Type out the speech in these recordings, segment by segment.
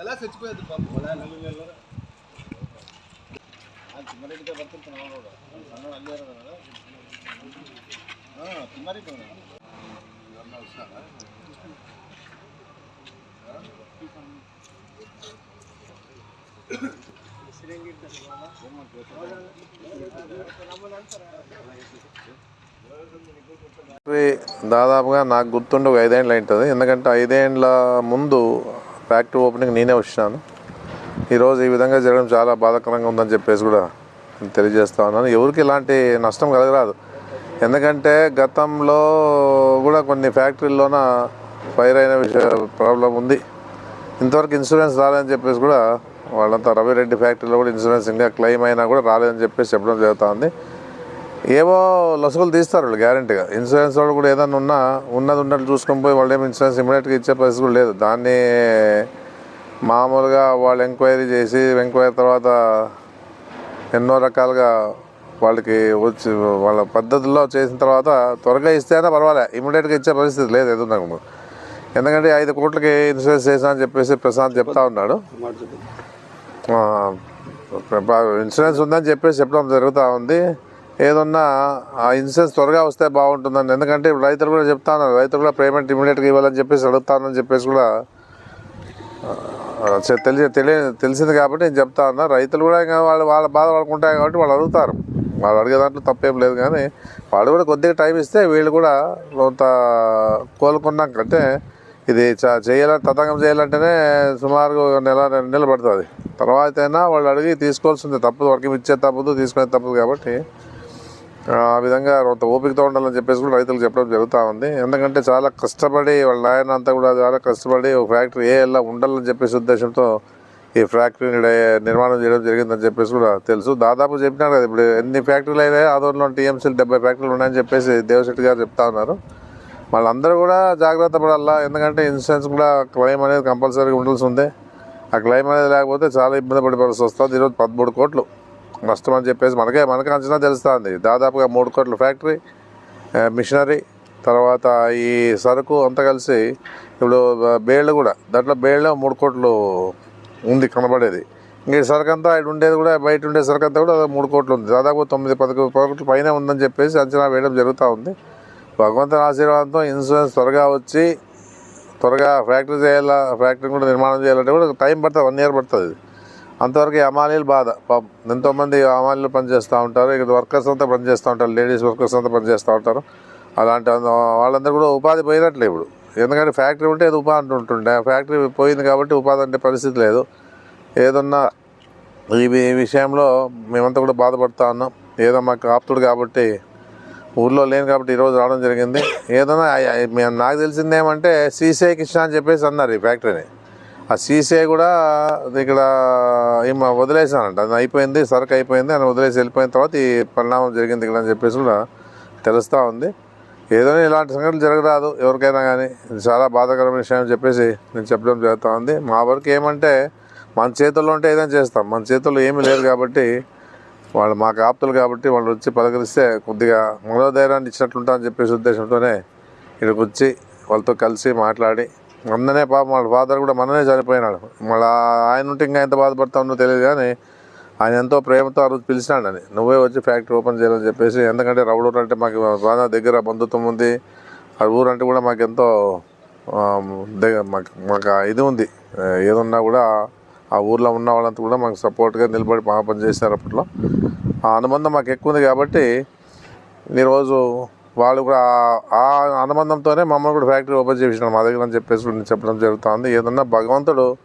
ఎలా చచ్చిపోయేది పాపం. తిమ్మారెడ్డిగా కదా తిమ్మారెడ్డి దాదాపుగా నాకు గుర్తుండే ఒక ఐదేండ్లు ఉంటుంది. ఎందుకంటే ఐదేండ్ల ముందు ఫ్యాక్టరీ ఓపెనింగ్ నేనే వచ్చినాను. ఈరోజు ఈ విధంగా జరగడం చాలా బాధాకరంగా ఉందని చెప్పేసి కూడా తెలియజేస్తా ఉన్నాను. ఎవరికి ఇలాంటి నష్టం కలగరాదు. ఎందుకంటే గతంలో కూడా కొన్ని ఫ్యాక్టరీల్లోన ఫైర్ అయిన విషయ ప్రాబ్లం ఉంది. ఇంతవరకు ఇన్సూరెన్స్ రాలేదని చెప్పేసి కూడా వాళ్ళంతా రవిరెడ్డి ఫ్యాక్టరీలో కూడా ఇన్సూరెన్స్ ఇంకా క్లెయిమ్ అయినా కూడా రాలేదని చెప్పేసి చెప్పడం జరుగుతూ ఉంది ఏవో లొసుగులు తీస్తారు వాళ్ళు గ్యారంటీగా. ఇన్సూరెన్స్ వాళ్ళు కూడా ఏదైనా ఉన్నా ఉన్నది ఉన్నట్టు చూసుకొని పోయి వాళ్ళు ఏమి ఇన్సూరెన్స్ ఇమీడియట్గా ఇచ్చే పరిస్థితి కూడా లేదు. దాన్ని మామూలుగా వాళ్ళు ఎంక్వైరీ చేసి ఎంక్వైరీ తర్వాత ఎన్నో రకాలుగా వాళ్ళకి వచ్చి వాళ్ళ పద్ధతుల్లో చేసిన తర్వాత త్వరగా ఇస్తేనే పర్వాలే. ఇమీడియట్గా ఇచ్చే పరిస్థితి లేదు ఏదన్నా ఎందుకంటే ఐదు కోట్లకి ఇన్సూరెన్స్ చేసా అని చెప్పేసి ప్రశాంత్ చెప్తా ఉన్నాడు. ఇన్సూరెన్స్ ఉందని చెప్పేసి చెప్పడం జరుగుతూ ఉంది. ఏదన్నా ఆ ఇన్సూరెన్స్ త్వరగా వస్తే బాగుంటుందని. ఎందుకంటే ఇప్పుడు రైతులు కూడా చెప్తా ఉన్నారు. రైతులు కూడా పేమెంట్ ఇమీడియట్గా ఇవ్వాలని చెప్పేసి అడుగుతానని చెప్పేసి కూడా ఆ, తెలియ తెలియ తెలిసింది కాబట్టి నేను చెప్తా ఉన్నా. రైతులు కూడా ఇంకా వాళ్ళు వాళ్ళ బాధ వాళ్ళకు కాబట్టి వాళ్ళు అడుగుతారు. వాళ్ళు అడిగే దాంట్లో తప్పేం లేదు కానీ వాళ్ళు కూడా కొద్దిగా టైం ఇస్తే వీళ్ళు కూడా కొంత కోలుకున్నాక అంటే ఇది చా చేయాలని తతంగం చేయాలంటేనే సుమారు నెల రెండు నెలలు పడుతుంది. తర్వాత అయినా వాళ్ళు అడిగి తీసుకోవాల్సిందే. తప్పదు వర్గం ఇచ్చే తప్పదు తీసుకునే తప్పదు కాబట్టి ఆ విధంగా కొంత ఓపికతో ఉండాలని చెప్పేసి కూడా రైతులకు చెప్పడం జరుగుతూ ఉంది. ఎందుకంటే చాలా కష్టపడి వాళ్ళ నాయన అంతా కూడా చాలా కష్టపడి ఒక ఫ్యాక్టరీ ఏ ఎలా ఉండాలని చెప్పేసి ఉద్దేశంతో ఈ ఫ్యాక్టరీని నిర్మాణం చేయడం జరిగిందని చెప్పేసి కూడా తెలుసు. దాదాపు చెప్పినారు కదా ఇప్పుడు ఎన్ని ఫ్యాక్టరీలు అయినాయి ఆదోళనలో టీఎంసీలు డెబ్బై ఫ్యాక్టరీలు ఉన్నాయని చెప్పేసి దేవశెట్టి గారు చెప్తా ఉన్నారు. వాళ్ళందరూ కూడా జాగ్రత్త పడాలా? ఎందుకంటే ఇన్సూరెన్స్ కూడా క్లెయిమ్ అనేది కంపల్సరీగా ఉండాల్సి ఉంది. ఆ క్లెయిమ్ అనేది లేకపోతే చాలా ఇబ్బంది పడిపోవాల్సి వస్తుంది. ఈరోజు పదమూడు కోట్లు నష్టం అని చెప్పేసి మనకే మనకు అంచనా తెలుస్తుంది. దాదాపుగా మూడు కోట్ల ఫ్యాక్టరీ మిషనరీ తర్వాత ఈ సరుకు అంతా కలిసి ఇప్పుడు బేళ్ళు కూడా దాంట్లో బేళ్ళు మూడు కోట్లు ఉంది కనబడేది. ఇంక ఈ సరుకు అంతా ఉండేది కూడా బయట ఉండే సరుకు అంతా కూడా మూడు కోట్లు ఉంది. దాదాపు తొమ్మిది పది కోట్ల పైన ఉందని చెప్పేసి అంచనా వేయడం జరుగుతూ ఉంది. భగవంతుని ఆశీర్వాదంతో ఇన్సూరెన్స్ త్వరగా వచ్చి త్వరగా ఫ్యాక్టరీ చేయాలా ఫ్యాక్టరీ కూడా నిర్మాణం చేయాలంటే కూడా టైం పడుతుంది వన్ ఇయర్ పడుతుంది. అంతవరకు అమాలీలు బాధ పాపం. ఎంతోమంది అమాలీలు పనిచేస్తూ ఉంటారు ఇక్కడ వర్కర్స్ అంతా పనిచేస్తూ ఉంటారు లేడీస్ వర్కర్స్ అంతా పనిచేస్తూ ఉంటారు. అలాంటి వాళ్ళందరూ కూడా ఉపాధి పోయినట్లే ఇప్పుడు. ఎందుకంటే ఫ్యాక్టరీ ఉంటే అది ఉపాధి ఉంటుండే. ఫ్యాక్టరీ పోయింది కాబట్టి ఉపాధి అంటే పరిస్థితి లేదు. ఏదన్నా ఈ ఈ విషయంలో మేమంతా కూడా బాధపడుతూ ఉన్నాం. ఏదో మాకు ఆప్తుడు కాబట్టి ఊర్లో లేను కాబట్టి ఈరోజు రావడం జరిగింది. ఏదైనా మేము నాకు తెలిసింది ఏమంటే సీసీఐ కృష్ణ అని చెప్పేసి అన్నారు ఈ ఫ్యాక్టరీని. ఆ సీసీఐ కూడా ఇక్కడ ఏం వదిలేసానంట అది అయిపోయింది సరుకు అయిపోయింది అని వదిలేసి వెళ్ళిపోయిన తర్వాత ఈ పరిణామం జరిగింది ఇక్కడ అని చెప్పేసి కూడా తెలుస్తూ ఉంది. ఏదైనా ఇలాంటి సంఘటనలు జరగరాదు ఎవరికైనా కానీ ఇది చాలా బాధాకరమైన విషయం అని చెప్పేసి నేను చెప్పడం జరుగుతూ ఉంది మా వరకు ఏమంటే మన చేతుల్లో ఉంటే ఏదైనా చేస్తాం. మన చేతుల్లో ఏమీ లేదు కాబట్టి వాళ్ళు మాకు ఆప్తులు కాబట్టి వాళ్ళు వచ్చి పలకరిస్తే కొద్దిగా మనోధైర్యాన్ని ఇచ్చినట్లుంటా అని చెప్పేసి ఉద్దేశంతోనే ఇక్కడికి వచ్చి వాళ్ళతో కలిసి మాట్లాడి మొన్ననే పాపం వాళ్ళ ఫాదర్ కూడా మననే చనిపోయినాడు. మళ్ళీ ఆయన ఉంటే ఇంకా ఎంత బాధపడతామో తెలియదు కానీ ఆయన ఎంతో ప్రేమతో ఆ రోజు పిలిచినాడని నువ్వే వచ్చి ఫ్యాక్టరీ ఓపెన్ చేయాలని చెప్పేసి ఎందుకంటే రౌడూరు అంటే మాకు బాగా దగ్గర బంధుత్వం ఉంది. ఆ ఊరు అంటే కూడా మాకు ఎంతో దగ్గర మాకు మాకు ఇది ఉంది. ఆ, ఏదున్నా కూడా ఆ ఊర్లో ఉన్న వాళ్ళంతా కూడా మాకు సపోర్ట్గా నిలబడి పని పనిచేశారు అప్పట్లో. ఆ అనుబంధం మాకు ఎక్కువ ఉంది కాబట్టి ఈరోజు వాళ్ళు కూడా ఆ- అనుబంధంతోనే మమ్మల్ని కూడా ఫ్యాక్టరీ ఓపెన్ చేసినారు మా దగ్గర అని చెప్పేసి చెప్పడం జరుగుతుంది. ఏదన్నా భగవంతుడు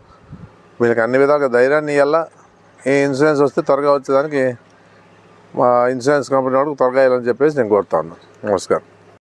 వీళ్ళకి అన్ని విధాలుగా ధైర్యాన్ని ఇవ్వాలా ఈ ఇన్సూరెన్స్ వస్తే త్వరగా వచ్చేదానికి మా ఇన్సూరెన్స్ కంపెనీ వాడికి త్వరగా వెళ్ళని చెప్పేసి నేను కోరుతాను. నమస్కారం.